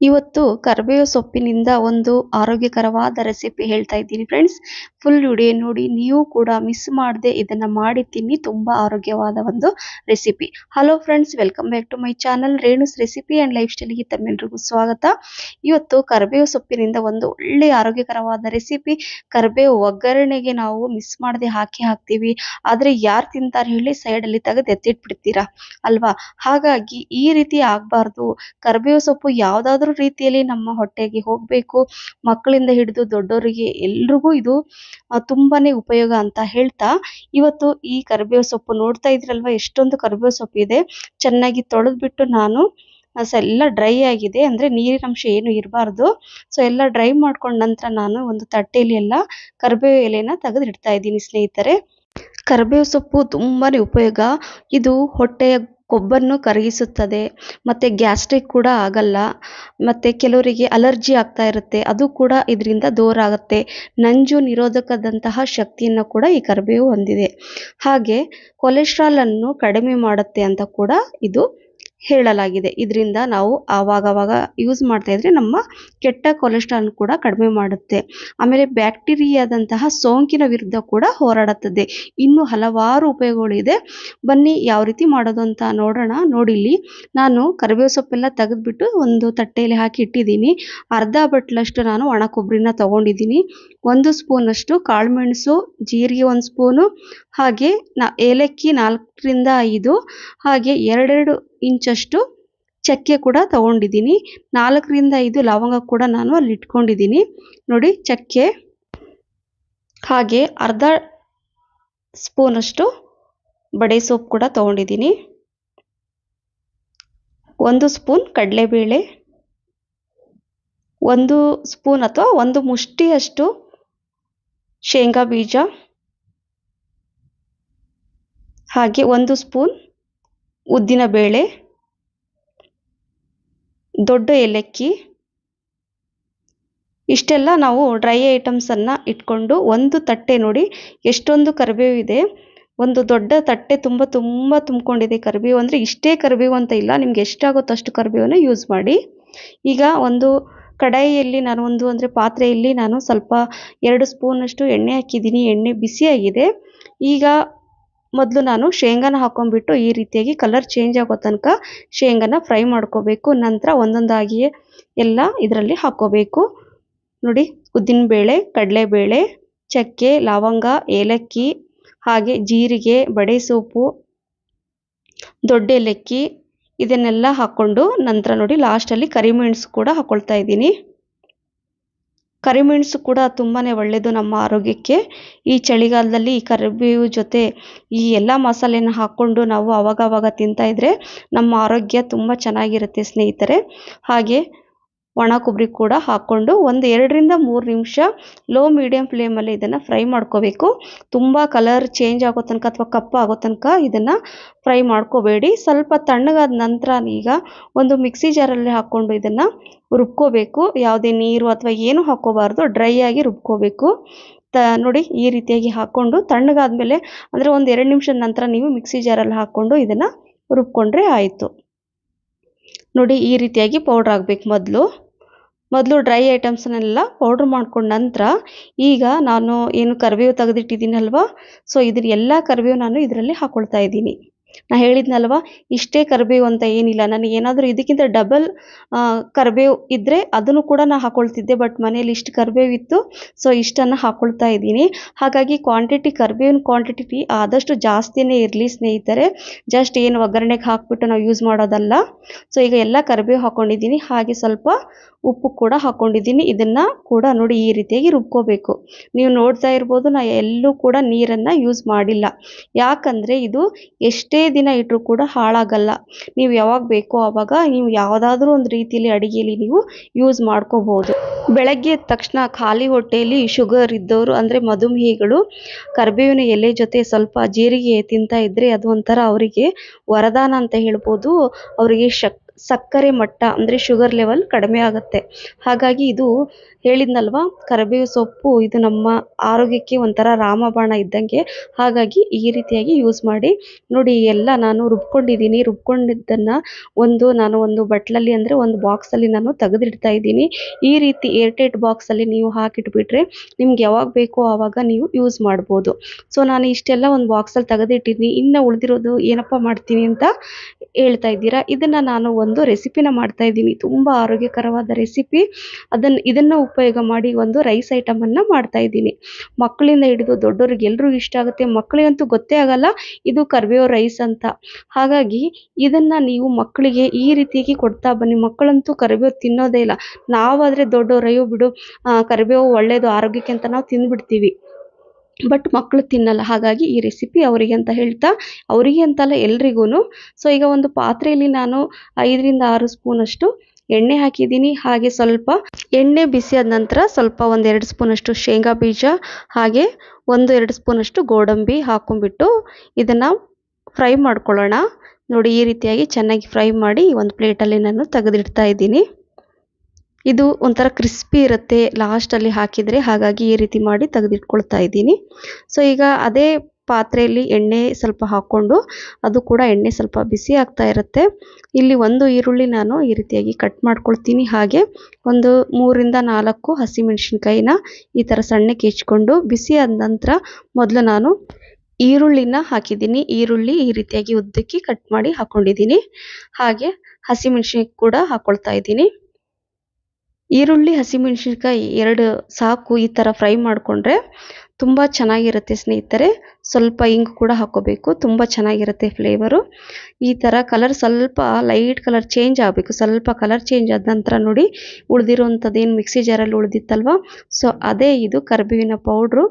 ಇವತ್ತು ಕರಿಬೇವು ಸೊಪ್ಪಿನಿಂದ ಒಂದು ಆರೋಗ್ಯಕರವಾದ ರೆಸಿಪಿ ಹೇಳ್ತಾ ಇದ್ದೀನಿ ಫ್ರೆಂಡ್ಸ್ ಫುಲ್ ವಿಡಿಯೋ ನೋಡಿ, ನೀವು ಕೂಡ ಮಿಸ್ ಮಾಡದೆ ಇದನ್ನ ಮಾಡಿ ತಿನ್ನಿ, ತುಂಬಾ ಆರೋಗ್ಯವಾದ ಒಂದು recipe. Hello friends welcome back to my channel Renu's recipe and life ಸ್ಟೈಲ್ಗೆ ತಮ್ಮೆಲ್ಲರಿಗೂ ಸ್ವಾಗತ. ಇವತ್ತು ಕರಿಬೇವು ಸೊಪ್ಪಿನಿಂದ ಒಂದು ಒಳ್ಳೆ ಆರೋಗ್ಯಕರವಾದ ರೆಸಿಪಿ. ಕರಿಬೇವು ಒಗ್ಗರಣೆಗೆ ನಾವು ಮಿಸ್ ಮಾಡದೆ ಹಾಕಿ ಹಾಕ್ತೀವಿ. ಆದ್ರೆ ಯಾರು ತಿಂತಾರೆ ಹೇಳಿ ಸೈಡ್ ಅಲ್ಲಿ ತೆಗೆದು ಎತ್ತಿಟ್ಬಿಡ್ತೀರಾ? ಅಲ್ವಾ? ಹಾಗಾಗಿ ಈ ರೀತಿ ಆಗಬಾರ್ದು. ಕರಿಬೇವು ಸೊಪ್ಪು ಯಾವ್ದಾದ್ರು ರೀತಿಯಲ್ಲಿ ನಮ್ಮ ಹೊಟ್ಟೆಗೆ ಹೋಗ್ಬೇಕು, ಮಕ್ಕಳಿಂದ ಹಿಡಿದು ದೊಡ್ಡವರಿಗೆ ಎಲ್ರಿಗೂ ಇದು ತುಂಬಾನೇ ಉಪಯೋಗ ಅಂತ ಹೇಳ್ತಾ, ಇವತ್ತು ಈ ಕರಿಬೇವು ಸೊಪ್ಪು ನೋಡ್ತಾ ಇದ್ರಲ್ವ, ಎಷ್ಟೊಂದು ಕರಿಬೇವು ಸೊಪ್ಪು ಇದೆ, ಚೆನ್ನಾಗಿ ತೊಳೆದ್ಬಿಟ್ಟು ನಾನು ಸೊ, ಎಲ್ಲ ಡ್ರೈ ಆಗಿದೆ, ಅಂದ್ರೆ ನೀರಿನ ಅಂಶ ಏನು ಇರಬಾರ್ದು, ಸೊ, ಎಲ್ಲ ಡ್ರೈ ಮಾಡ್ಕೊಂಡ ನಂತರ ನಾನು ಒಂದು ತಟ್ಟೆಯಲ್ಲಿ ಎಲ್ಲ ಕರಿಬೇವು ಎಲೆನ ತೆಗೆದು ಇಡ್ತಾ ಇದ್ದೀನಿ ಸ್ನೇಹಿತರೆ. ಕರಿಬೇವು ಸೊಪ್ಪು ತುಂಬಾನೇ ಉಪಯೋಗ, ಇದು ಹೊಟ್ಟೆಯ ಕೊಬ್ಬನ್ನು ಕರಗಿಸುತ್ತದೆ. ಮತ್ತೆ ಗ್ಯಾಸ್ಟ್ರಿಕ್ ಕೂಡ ಆಗಲ್ಲ. ಮತ್ತೆ ಕೆಲವರಿಗೆ ಅಲರ್ಜಿ ಆಗ್ತಾ ಇರುತ್ತೆ. ಅದು ಕೂಡ ಇದರಿಂದ ದೂರ ಆಗುತ್ತೆ. ನಂಜು ನಿರೋಧಕದಂತಹ ಶಕ್ತಿಯನ್ನು ಕೂಡ ಈ ಕರಿಬೇವು ಹೊಂದಿದೆ. ಹಾಗೆ ಕೊಲೆಸ್ಟ್ರಾಲನ್ನು ಕಡಿಮೆ ಮಾಡುತ್ತೆ ಅಂತ ಕೂಡ ಇದು ಹೇಳಲಾಗಿದೆ. ಇದರಿಂದ ನಾವು ಆವಾಗವಾಗ ಯೂಸ್ ಮಾಡ್ತಾ ಇದ್ರೆ ನಮ್ಮ ಕೆಟ್ಟ ಕೊಲೆಸ್ಟ್ರಾಲ್ ಕೂಡ ಕಡಿಮೆ ಮಾಡುತ್ತೆ. ಆಮೇಲೆ ಬ್ಯಾಕ್ಟೀರಿಯಾದಂತಹ ಸೋಂಕಿನ ವಿರುದ್ಧ ಕೂಡ ಹೋರಾಡುತ್ತದೆ. ಇನ್ನು ಹಲವಾರು ಉಪಯೋಗಗಳಿದೆ ಬನ್ನಿ ಯಾವ ರೀತಿ ಮಾಡೋದು ಅಂತ ನೋಡೋಣ. ನೋಡಿಲ್ಲಿ ನಾನು ಕರಿಬೇವು ಸೊಪ್ಪೆಲ್ಲ ತೆಗೆದ್ಬಿಟ್ಟು ಒಂದು ತಟ್ಟೆಯಲ್ಲಿ ಹಾಕಿ ಇಟ್ಟಿದ್ದೀನಿ. ಅರ್ಧ ಬಟ್ಲಷ್ಟು ನಾನು ಒಣ ಕೊಬ್ಬರಿನ ತಗೊಂಡಿದ್ದೀನಿ. ಒಂದು ಸ್ಪೂನಷ್ಟು ಕಾಳುಮೆಣಸು ಜೀರಿಗೆ ಒಂದು ಸ್ಪೂನು, ಹಾಗೆ ನಾ ಏಲಕ್ಕಿ ನಾಲ್ಕರಿಂದ ಐದು, ಹಾಗೆ ಎರಡೆರಡು ಇಂಚಷ್ಟು ಚಕ್ಕೆ ಕೂಡ ತಗೊಂಡಿದ್ದೀನಿ. ನಾಲ್ಕರಿಂದ ಐದು ಲವಂಗ ಕೂಡ ನಾನು ಅಲ್ಲಿ ಇಟ್ಕೊಂಡಿದ್ದೀನಿ. ನೋಡಿ ಚಕ್ಕೆ ಹಾಗೆ ಅರ್ಧ ಸ್ಪೂನಷ್ಟು ಬಡೆ ಸೊಪ್ಪು ಕೂಡ ತಗೊಂಡಿದ್ದೀನಿ. ಒಂದು ಸ್ಪೂನ್ ಕಡಲೆಬೇಳೆ, ಒಂದು ಸ್ಪೂನ್ ಅಥವಾ ಒಂದು ಮುಷ್ಟಿಯಷ್ಟು ಶೇಂಗಾ ಬೀಜ, ಹಾಗೆ ಒಂದು ಸ್ಪೂನ್ ಉದ್ದಿನ ಬೇಳೆ, ದೊಡ್ಡ ಏಲಕ್ಕಿ, ಇಷ್ಟೆಲ್ಲ ನಾವು ಡ್ರೈ ಐಟಮ್ಸನ್ನು ಇಟ್ಕೊಂಡು ಒಂದು ತಟ್ಟೆ ನೋಡಿ ಎಷ್ಟೊಂದು ಕರಿಬೇವು ಇದೆ. ಒಂದು ದೊಡ್ಡ ತಟ್ಟೆ ತುಂಬ ತುಂಬ ತುಂಬಿಕೊಂಡಿದೆ ಕರಿಬೇವು ಅಂದರೆ ಇಷ್ಟೇ ಕರಿಬೇವು ಅಂತ ಇಲ್ಲ, ನಿಮ್ಗೆ ಎಷ್ಟಾಗುತ್ತೋ ಅಷ್ಟು ಕರಿಬೇವನ್ನು ಯೂಸ್ ಮಾಡಿ. ಈಗ ಒಂದು ಕಡಾಯಿಯಲ್ಲಿ ನಾನು ಒಂದು ಅಂದರೆ ಪಾತ್ರೆಯಲ್ಲಿ ನಾನು ಸ್ವಲ್ಪ ಎರಡು ಸ್ಪೂನಷ್ಟು ಎಣ್ಣೆ ಹಾಕಿದ್ದೀನಿ, ಎಣ್ಣೆ ಬಿಸಿಯಾಗಿದೆ. ಈಗ ಮೊದಲು ನಾನು ಶೇಂಗಾನ ಹಾಕೊಂಡ್ಬಿಟ್ಟು ಈ ರೀತಿಯಾಗಿ ಕಲರ್ ಚೇಂಜ್ ಆಗೋ ತನಕ ಶೇಂಗಾನ ಫ್ರೈ ಮಾಡ್ಕೋಬೇಕು. ನಂತರ ಒಂದೊಂದಾಗಿಯೇ ಎಲ್ಲ ಇದರಲ್ಲಿ ಹಾಕೋಬೇಕು. ನೋಡಿ, ಉದ್ದಿನಬೇಳೆ, ಕಡಲೆಬೇಳೆ, ಚಕ್ಕೆ, ಲವಂಗ, ಏಲಕ್ಕಿ, ಹಾಗೆ ಜೀರಿಗೆ, ಬಡೆ ಸೊಪ್ಪು ದೊಡ್ಡ ಏಲಕ್ಕಿ ಇದನ್ನೆಲ್ಲ ಹಾಕ್ಕೊಂಡು ನಂತರ ನೋಡಿ ಲಾಸ್ಟಲ್ಲಿ ಕರಿಮೆಣಸು ಕೂಡ ಹಾಕ್ಕೊಳ್ತಾ ಇದ್ದೀನಿ. ಕರಿಮೆಣಸು ಕೂಡ ತುಂಬಾ ಒಳ್ಳೆಯದು ನಮ್ಮ ಆರೋಗ್ಯಕ್ಕೆ. ಈ ಚಳಿಗಾಲದಲ್ಲಿ ಈ ಕರಿಬೇವು ಜೊತೆ ಈ ಎಲ್ಲ ಮಸಾಲೆನ ಹಾಕ್ಕೊಂಡು ನಾವು ಅವಾಗವಾಗ ತಿಂತಾ ಇದ್ರೆ ನಮ್ಮ ಆರೋಗ್ಯ ತುಂಬ ಚೆನ್ನಾಗಿರುತ್ತೆ ಸ್ನೇಹಿತರೆ. ಹಾಗೆ ಒಣ ಕೊಬ್ಬರಿ ಕೂಡ ಹಾಕ್ಕೊಂಡು ಒಂದು ಎರಡರಿಂದ ಮೂರು ನಿಮಿಷ ಲೋ ಮೀಡಿಯಮ್ ಫ್ಲೇಮಲ್ಲಿ ಇದನ್ನು ಫ್ರೈ ಮಾಡ್ಕೋಬೇಕು. ತುಂಬ ಕಲರ್ ಚೇಂಜ್ ಆಗೋ ತನಕ ಅಥವಾ ಕಪ್ಪು ಆಗೋ ತನಕ ಇದನ್ನು ಫ್ರೈ ಮಾಡ್ಕೋಬೇಡಿ. ಸ್ವಲ್ಪ ತಣ್ಣಗಾದ ನಂತರ ಈಗ ಒಂದು ಮಿಕ್ಸಿ ಜಾರಲ್ಲಿ ಹಾಕ್ಕೊಂಡು ಇದನ್ನು ರುಬ್ಕೋಬೇಕು. ಯಾವುದೇ ನೀರು ಅಥವಾ ಏನು ಹಾಕ್ಕೋಬಾರ್ದು. ಡ್ರೈ ಆಗಿ ರುಬ್ಕೋಬೇಕು. ತ, ನೋಡಿ ಈ ರೀತಿಯಾಗಿ ಹಾಕ್ಕೊಂಡು ತಣ್ಣಗಾದ್ಮೇಲೆ ಅಂದರೆ ಒಂದು ಎರಡು ನಿಮಿಷದ ನಂತರ ನೀವು ಮಿಕ್ಸಿ ಜಾರಲ್ಲಿ ಹಾಕ್ಕೊಂಡು ಇದನ್ನು ರುಬ್ಕೊಂಡ್ರೆ ಆಯಿತು. ನೋಡಿ ಈ ರೀತಿಯಾಗಿ ಪೌಡ್ರ್ ಆಗಬೇಕು ಮೊದಲು. ಮೊದಲು ಡ್ರೈ ಐಟಮ್ಸ್ನೆಲ್ಲ ಪೌಡ್ರ್ ಮಾಡ್ಕೊಂಡ ನಂತರ ಈಗ ನಾನು ಏನು ಕರಿಬೇವು ತೆಗೆದಿಟ್ಟಿದ್ದೀನಲ್ವಾ? ಸೊ ಇದ್ರ ಎಲ್ಲ ಕರಿಬೇವು ನಾನು ಇದರಲ್ಲಿ ಹಾಕ್ಕೊಳ್ತಾ ಇದ್ದೀನಿ. ನಾ ಹೇಳಿದ್ನಲ್ವ, ಇಷ್ಟೇ ಕರಿಬೇವು ಅಂತ ಏನಿಲ್ಲ. ನನಗೆ ಏನಾದರೂ ಇದಕ್ಕಿಂತ ಡಬಲ್ ಕರಿಬೇವು ಇದ್ದರೆ ಅದನ್ನು ಕೂಡ ನಾನು ಹಾಕ್ಕೊಳ್ತಿದ್ದೆ ಬಟ್ ಮನೆಯಲ್ಲಿ ಇಷ್ಟು ಕರಿಬೇವು ಇತ್ತು ಸೊ ಇಷ್ಟನ್ನು ಹಾಕ್ಕೊಳ್ತಾ ಇದ್ದೀನಿ. ಹಾಗಾಗಿ ಕ್ವಾಂಟಿಟಿ ಕರಿಬೇವಿನ ಕ್ವಾಂಟಿಟಿ ಆದಷ್ಟು ಜಾಸ್ತಿನೇ ಇರಲಿ ಸ್ನೇಹಿತರೆ. ಜಸ್ಟ್ ಏನು ಒಗ್ಗರಣೆಗೆ ಹಾಕ್ಬಿಟ್ಟು ನಾವು ಯೂಸ್ ಮಾಡೋದಲ್ಲ. ಸೊ ಈಗ ಎಲ್ಲ ಕರಿಬೇವು ಹಾಕ್ಕೊಂಡಿದ್ದೀನಿ ಹಾಗೆ ಸ್ವಲ್ಪ ಉಪ್ಪು ಕೂಡ ಹಾಕ್ಕೊಂಡಿದ್ದೀನಿ ಇದನ್ನು ಕೂಡ ನೋಡಿ ಈ ರೀತಿಯಾಗಿ ರುಬ್ಕೋಬೇಕು. ನೀವು ನೋಡ್ತಾ ಇರ್ಬೋದು, ನಾ ಎಲ್ಲೂ ಕೂಡ ನೀರನ್ನು ಯೂಸ್ ಮಾಡಿಲ್ಲ. ಯಾಕಂದರೆ ಇದು ಎಷ್ಟೇ ದಿನ ಇಟ್ಟರೂ ಕೂಡ ಹಾಳಾಗಲ್ಲ. ನೀವು ಯಾವಾಗ ಬೇಕೋ ಆವಾಗ ನೀವು ಯಾವುದಾದ್ರೂ ಒಂದು ರೀತಿಯಲ್ಲಿ ಅಡುಗೆಯಲ್ಲಿ ನೀವು ಯೂಸ್ ಮಾಡ್ಕೋಬೋದು. ಬೆಳಗ್ಗೆ ಎದ್ದ ತಕ್ಷಣ ಖಾಲಿ ಹೊಟ್ಟೆಯಲ್ಲಿ ಶುಗರ್ ಇದ್ದವರು ಅಂದರೆ ಮಧುಮೇಹಿಗಳು, ಕರಿಬೇವಿನ ಎಲೆ ಜೊತೆ ಸ್ವಲ್ಪ ಜೀರಿಗೆ ತಿಂತಾ ಇದ್ದರೆ ಅದು ಒಂಥರ ಅವರಿಗೆ ವರದಾನ ಅಂತ ಹೇಳ್ಬೋದು. ಅವರಿಗೆ ಶಕ್ ಸಕ್ಕರೆ ಮಟ್ಟ ಅಂದರೆ ಶುಗರ್ ಲೆವೆಲ್ ಕಡಿಮೆ ಆಗುತ್ತೆ. ಹಾಗಾಗಿ ಇದು ಹೇಳಿದ್ನಲ್ವ, ಕರಿಬೇವು ಸೊಪ್ಪು ಇದು ನಮ್ಮ ಆರೋಗ್ಯಕ್ಕೆ ಒಂಥರ ರಾಮಬಾಣ ಇದ್ದಂಗೆ. ಹಾಗಾಗಿ ಈ ರೀತಿಯಾಗಿ ಯೂಸ್ ಮಾಡಿ. ನೋಡಿ ಎಲ್ಲ ನಾನು ರುಬ್ಕೊಂಡಿದ್ದೀನಿ. ರುಬ್ಕೊಂಡಿದ್ದನ್ನು ಒಂದು ನಾನು ಒಂದು ಬಟ್ಲಲ್ಲಿ ಅಂದರೆ ಒಂದು ಬಾಕ್ಸಲ್ಲಿ ನಾನು ತೆಗೆದಿಡ್ತಾ ಇದ್ದೀನಿ. ಈ ರೀತಿ ಏರ್ಟೈಟ್ ಬಾಕ್ಸಲ್ಲಿ ನೀವು ಹಾಕಿಟ್ಬಿಟ್ರೆ ನಿಮ್ಗೆ ಯಾವಾಗ ಬೇಕೋ ಆವಾಗ ನೀವು ಯೂಸ್ ಮಾಡ್ಬೋದು. ಸೊ ನಾನು ಇಷ್ಟೆಲ್ಲ ಒಂದು ಬಾಕ್ಸಲ್ಲಿ ತೆಗೆದಿಟ್ಟಿದ್ದೀನಿ. ಇನ್ನು ಉಳಿದಿರೋದು ಏನಪ್ಪ ಮಾಡ್ತೀನಿ ಅಂತ ಹೇಳ್ತಾ ಇದ್ದೀರಾ? ಇದನ್ನು ನಾನು ಒಂದು ರೆಸಿಪಿನ ಮಾಡ್ತಾ ಇದ್ದೀನಿ. ತುಂಬ ಆರೋಗ್ಯಕರವಾದ ರೆಸಿಪಿ. ಅದನ್ನು ಇದನ್ನು ಉಪಯೋಗ ಮಾಡಿ ಒಂದು ರೈಸ್ ಐಟಮನ್ನು ಮಾಡ್ತಾ ಇದ್ದೀನಿ. ಮಕ್ಕಳಿಂದ ಹಿಡಿದು ದೊಡ್ಡವ್ರಿಗೆ ಎಲ್ರಿಗೂ ಇಷ್ಟ ಆಗುತ್ತೆ. ಮಕ್ಕಳಿಗಂತೂ ಗೊತ್ತೇ ಆಗಲ್ಲ, ಇದು ಕರಿಬೇವು ರೈಸ್ ಅಂತ. ಹಾಗಾಗಿ ಇದನ್ನು ನೀವು ಮಕ್ಕಳಿಗೆ ಈ ರೀತಿಯಾಗಿ ಕೊಡ್ತಾ ಬನ್ನಿ. ಮಕ್ಕಳಂತೂ ಕರಿಬೇವು ತಿನ್ನೋದೇ ಇಲ್ಲ. ನಾವಾದರೆ ದೊಡ್ಡವರು ಅಯ್ಯೋ ಬಿಡು ಕರಿಬೇವು ಒಳ್ಳೆಯದು ಆರೋಗ್ಯಕ್ಕೆ ಅಂತ ನಾವು ತಿಂದ್ಬಿಡ್ತೀವಿ. ಬಟ್ ಮಕ್ಕಳು ತಿನ್ನಲ್ಲ. ಹಾಗಾಗಿ ಈ ರೆಸಿಪಿ ಅವರಿಗೆ ಅಂತ ಹೇಳ್ತಾ, ಅವರಿಗೆ ಅಂತಲ್ಲ ಎಲ್ರಿಗೂ ಸೊ ಈಗ ಒಂದು ಪಾತ್ರೆಯಲ್ಲಿ ನಾನು ಐದರಿಂದ ಆರು ಸ್ಪೂನಷ್ಟು ಎಣ್ಣೆ ಹಾಕಿದ್ದೀನಿ. ಹಾಗೆ ಸ್ವಲ್ಪ ಎಣ್ಣೆ ಬಿಸಿಯಾದ ನಂತರ ಸ್ವಲ್ಪ ಒಂದೆರಡು ಸ್ಪೂನಷ್ಟು ಶೇಂಗಾ ಬೀಜ, ಹಾಗೆ ಒಂದು ಎರಡು ಸ್ಪೂನಷ್ಟು ಗೋಡಂಬಿ ಹಾಕೊಂಡ್ಬಿಟ್ಟು ಇದನ್ನು ಫ್ರೈ ಮಾಡ್ಕೊಳ್ಳೋಣ. ನೋಡಿ, ಈ ರೀತಿಯಾಗಿ ಚೆನ್ನಾಗಿ ಫ್ರೈ ಮಾಡಿ ಒಂದು ಪ್ಲೇಟಲ್ಲಿ ನಾನು ತೆಗೆದಿಡ್ತಾ ಇದ್ದೀನಿ. ಇದು ಒಂಥರ ಕ್ರಿಸ್ಪಿ ಇರುತ್ತೆ ಲಾಸ್ಟಲ್ಲಿ ಹಾಕಿದರೆ. ಹಾಗಾಗಿ ಈ ರೀತಿ ಮಾಡಿ ತೆಗೆದಿಟ್ಕೊಳ್ತಾ ಇದ್ದೀನಿ. ಸೊ ಈಗ ಅದೇ ಪಾತ್ರೆಯಲ್ಲಿ ಎಣ್ಣೆ ಸ್ವಲ್ಪ ಹಾಕ್ಕೊಂಡು ಅದು ಕೂಡ ಎಣ್ಣೆ ಸ್ವಲ್ಪ ಬಿಸಿ ಆಗ್ತಾ ಇರುತ್ತೆ. ಇಲ್ಲಿ ಒಂದು ಈರುಳ್ಳಿ ನಾನು ಈ ರೀತಿಯಾಗಿ ಕಟ್ ಮಾಡ್ಕೊಳ್ತೀನಿ. ಹಾಗೆ ಒಂದು ಮೂರಿಂದ ನಾಲ್ಕು ಹಸಿಮೆಣಸಿನ್ಕಾಯಿನ ಈ ಥರ ಸಣ್ಣಕ್ಕೆ ಹೆಚ್ಕೊಂಡು ಬಿಸಿ ಆದ ನಂತರ ಮೊದಲು ನಾನು ಈರುಳ್ಳಿನ ಹಾಕಿದ್ದೀನಿ. ಈರುಳ್ಳಿ ಈ ರೀತಿಯಾಗಿ ಉದ್ದಕ್ಕೆ ಕಟ್ ಮಾಡಿ ಹಾಕ್ಕೊಂಡಿದ್ದೀನಿ ಹಾಗೆ ಹಸಿಮೆಣಸಿನ ಕೂಡ ಹಾಕ್ಕೊಳ್ತಾ ಇದ್ದೀನಿ. ಈರುಳ್ಳಿ, ಹಸಿಮೆಣಸಿನ್ಕಾಯಿ ಎರಡು ಸಾಕು ಈ ಥರ ಫ್ರೈ ಮಾಡಿಕೊಂಡ್ರೆ ತುಂಬ ಚೆನ್ನಾಗಿರುತ್ತೆ ಸ್ನೇಹಿತರೆ. ಸ್ವಲ್ಪ ಇಂಗು ಕೂಡ ಹಾಕ್ಕೋಬೇಕು ತುಂಬ ಚೆನ್ನಾಗಿರುತ್ತೆ ಫ್ಲೇವರು ಈ ಥರ ಕಲರ್ ಸ್ವಲ್ಪ ಲೈಟ್ ಕಲರ್ ಚೇಂಜ್ ಆಗಬೇಕು. ಸ್ವಲ್ಪ ಕಲರ್ ಚೇಂಜ್ ಆದ ನಂತರ ನೋಡಿ ಉಳಿದಿರೋಂಥದ್ದು ಏನು ಮಿಕ್ಸಿ ಜಾರಲ್ಲಿ ಉಳಿದಿತ್ತಲ್ವ? ಸೊ ಅದೇ ಇದು ಕರಿಬೇವಿನ ಪೌಡ್ರು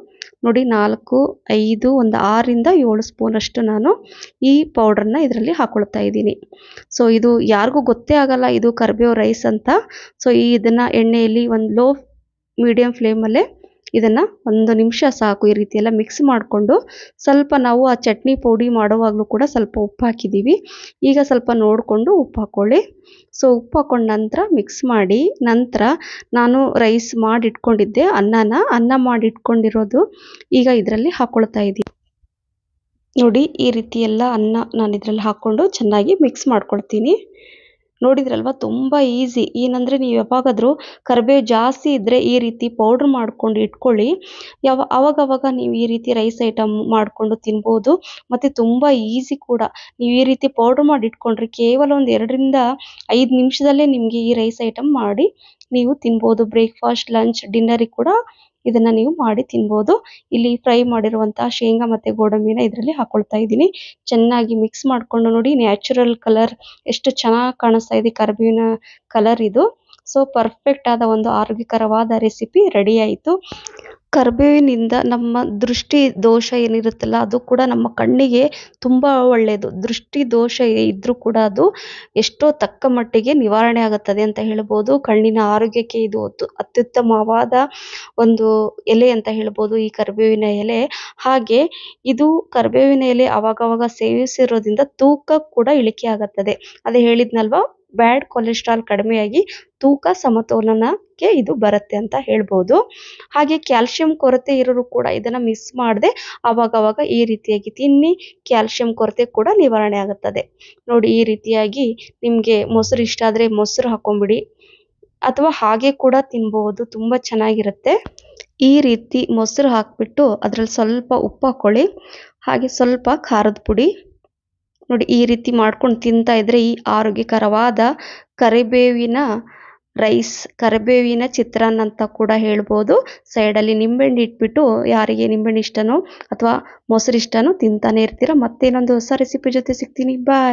ನೋಡಿ ನಾಲ್ಕು, ಐದು, ಒಂದು ಆರರಿಂದ ಏಳು ಸ್ಪೂನಷ್ಟು ನಾನು ಈ ಪೌಡ್ರನ್ನ ಇದರಲ್ಲಿ ಹಾಕೊಳ್ತಾ ಇದ್ದೀನಿ. ಸೊ ಇದು ಯಾರಿಗೂ ಗೊತ್ತೇ ಆಗಲ್ಲ ಇದು ಕರಿಬೇವು ರೈಸ್ ಅಂತ. ಸೊ ಈ ಇದನ್ನು ಎಣ್ಣೆಯಲ್ಲಿ ಒಂದು ಲೋ ಮೀಡಿಯಮ್ ಫ್ಲೇಮಲ್ಲೇ ಇದನ್ನು ಒಂದು ನಿಮಿಷ ಸಾಕು ಈ ರೀತಿ ಎಲ್ಲ ಮಿಕ್ಸ್ ಮಾಡಿಕೊಂಡು ಸ್ವಲ್ಪ ನಾವು ಆ ಚಟ್ನಿ ಪೌಡಿ ಮಾಡುವಾಗಲೂ ಕೂಡ ಸ್ವಲ್ಪ ಉಪ್ಪು ಹಾಕಿದ್ದೀವಿ. ಈಗ ಸ್ವಲ್ಪ ನೋಡಿಕೊಂಡು ಉಪ್ಪು ಹಾಕ್ಕೊಳ್ಳಿ ಸೊ ಉಪ್ಪು ಹಾಕೊಂಡ ನಂತರ ಮಿಕ್ಸ್ ಮಾಡಿ ನಂತರ ನಾನು ರೈಸ್ ಮಾಡಿ ಇಟ್ಕೊಂಡಿದ್ದೆ ಅನ್ನನ, ಅನ್ನ ಮಾಡಿ ಇಟ್ಕೊಂಡಿರೋದು ಈಗ ಇದರಲ್ಲಿ ಹಾಕ್ಕೊಳ್ತಾ ಇದ್ದೀನಿ. ನೋಡಿ ಈ ರೀತಿ ಎಲ್ಲ ಅನ್ನ ನಾನು ಇದರಲ್ಲಿ ಹಾಕ್ಕೊಂಡು ಚೆನ್ನಾಗಿ ಮಿಕ್ಸ್ ಮಾಡ್ಕೊಳ್ತೀನಿ. ನೋಡಿದ್ರಲ್ವ? ತುಂಬ ಈಸಿ ಏನಂದರೆ ನೀವು ಯಾವಾಗಾದರೂ ಕರಿಬೇವು ಜಾಸ್ತಿ ಇದ್ದರೆ ಈ ರೀತಿ ಪೌಡ್ರ್ ಮಾಡ್ಕೊಂಡು ಇಟ್ಕೊಳ್ಳಿ. ಯಾವ, ಅವಾಗವಾಗ ನೀವು ಈ ರೀತಿ ರೈಸ್ ಐಟಮ್ ಮಾಡಿಕೊಂಡು ತಿನ್ಬೋದು. ಮತ್ತು ತುಂಬ ಈಸಿ ಕೂಡ. ನೀವು ಈ ರೀತಿ ಪೌಡ್ರ್ ಮಾಡಿ ಇಟ್ಕೊಂಡ್ರೆ ಕೇವಲ ಒಂದು ಎರಡರಿಂದ ಐದು ನಿಮಿಷದಲ್ಲೇ ನಿಮಗೆ ಈ ರೈಸ್ ಐಟಮ್ ಮಾಡಿ ನೀವು ತಿನ್ಬೋದು. ಬ್ರೇಕ್ಫಾಸ್ಟ್ ಲಂಚ್ ಡಿನ್ನರಿಗೆ ಕೂಡ ಇದನ್ನು ನೀವು ಮಾಡಿ ತಿನ್ಬೋದು. ಇಲ್ಲಿ ಫ್ರೈ ಮಾಡಿರುವಂತಹ ಶೇಂಗಾ ಮತ್ತೆ ಗೋಡಂಬಿನ ಇದರಲ್ಲಿ ಹಾಕೊಳ್ತಾ ಇದ್ದೀನಿ. ಚೆನ್ನಾಗಿ ಮಿಕ್ಸ್ ಮಾಡ್ಕೊಂಡು ನೋಡಿ ನ್ಯಾಚುರಲ್ ಕಲರ್ ಎಷ್ಟು ಚೆನ್ನಾಗಿ ಕಾಣಿಸ್ತಾ ಇದೆ, ಕರಿಬೇವಿನ ಕಲರ್ ಇದು. ಸೊ ಪರ್ಫೆಕ್ಟ್ ಆದ ಒಂದು ಆರೋಗ್ಯಕರವಾದ ರೆಸಿಪಿ ರೆಡಿ ಆಯಿತು. ಕರಿಬೇವಿನಿಂದ ನಮ್ಮ ದೃಷ್ಟಿ ದೋಷ ಏನಿರುತ್ತಲ್ಲ, ಅದು ಕೂಡ ನಮ್ಮ ಕಣ್ಣಿಗೆ ತುಂಬ ಒಳ್ಳೆಯದು. ದೃಷ್ಟಿ ದೋಷ ಇದ್ದರೂ ಕೂಡ ಅದು ಎಷ್ಟೋ ತಕ್ಕ ಮಟ್ಟಿಗೆ ನಿವಾರಣೆ ಆಗುತ್ತದೆ ಅಂತ ಹೇಳ್ಬೋದು. ಕಣ್ಣಿನ ಆರೋಗ್ಯಕ್ಕೆ ಇದು ಅತ್ಯುತ್ತಮವಾದ ಒಂದು ಎಲೆ ಅಂತ ಹೇಳ್ಬೋದು ಈ ಕರಿಬೇವಿನ ಎಲೆ. ಹಾಗೆ ಇದು ಕರಿಬೇವಿನ ಎಲೆ ಅವಾಗವಾಗ ಸೇವಿಸಿರೋದ್ರಿಂದ ತೂಕ ಕೂಡ ಇಳಿಕೆ ಆಗುತ್ತದೆ ಅದೇ ಹೇಳಿದ್ನಲ್ವಾ? ಬ್ಯಾಡ್ ಕೊಲೆಸ್ಟ್ರಾಲ್ ಕಡಿಮೆಯಾಗಿ ತೂಕ ಸಮತೋಲನಕ್ಕೆ ಇದು ಬರುತ್ತೆ ಅಂತ ಹೇಳ್ಬೋದು. ಹಾಗೆ ಕ್ಯಾಲ್ಸಿಯಂ ಕೊರತೆ ಇರೋರು ಕೂಡ ಇದನ್ನು ಮಿಸ್ ಮಾಡದೆ ಅವಾಗವಾಗ ಈ ರೀತಿಯಾಗಿ ತಿನ್ನಿ ಕ್ಯಾಲ್ಸಿಯಂ ಕೊರತೆ ಕೂಡ ನಿವಾರಣೆ ಆಗುತ್ತದೆ. ನೋಡಿ ಈ ರೀತಿಯಾಗಿ ನಿಮಗೆ ಮೊಸರು ಇಷ್ಟ ಆದರೆ ಮೊಸರು ಹಾಕೊಂಬಿಡಿ. ಅಥವಾ ಹಾಗೆ ಕೂಡ ತಿನ್ಬೋದು, ತುಂಬ ಚೆನ್ನಾಗಿರುತ್ತೆ. ಈ ರೀತಿ ಮೊಸರು ಹಾಕಿಬಿಟ್ಟು ಅದರಲ್ಲಿ ಸ್ವಲ್ಪ ಉಪ್ಪು ಹಾಕ್ಕೊಳ್ಳಿ ಹಾಗೆ ಸ್ವಲ್ಪ ಖಾರದ ಪುಡಿ ನೋಡಿ, ಈ ರೀತಿ ಮಾಡ್ಕೊಂಡು ತಿಂತಾ ಇದ್ರೆ ಈ ಆರೋಗ್ಯಕರವಾದ ಕರಿಬೇವಿನ ರೈಸ್, ಕರಿಬೇವಿನ ಚಿತ್ರಾನ್ನ ಅಂತ ಕೂಡ ಹೇಳ್ಬೋದು. ಸೈಡಲ್ಲಿ ನಿಂಬೆಹಣ್ಣು ಇಟ್ಬಿಟ್ಟು ಯಾರಿಗೆ ನಿಂಬೆಹಣ್ಣು ಇಷ್ಟನೋ ಅಥವಾ ಮೊಸರು ಇಷ್ಟನೋ ತಿಂತಾನೆ ಇರ್ತೀರ. ಇನ್ನೊಂದು ಹೊಸ ರೆಸಿಪಿ ಜೊತೆ ಸಿಗ್ತೀನಿ. ಬಾಯ್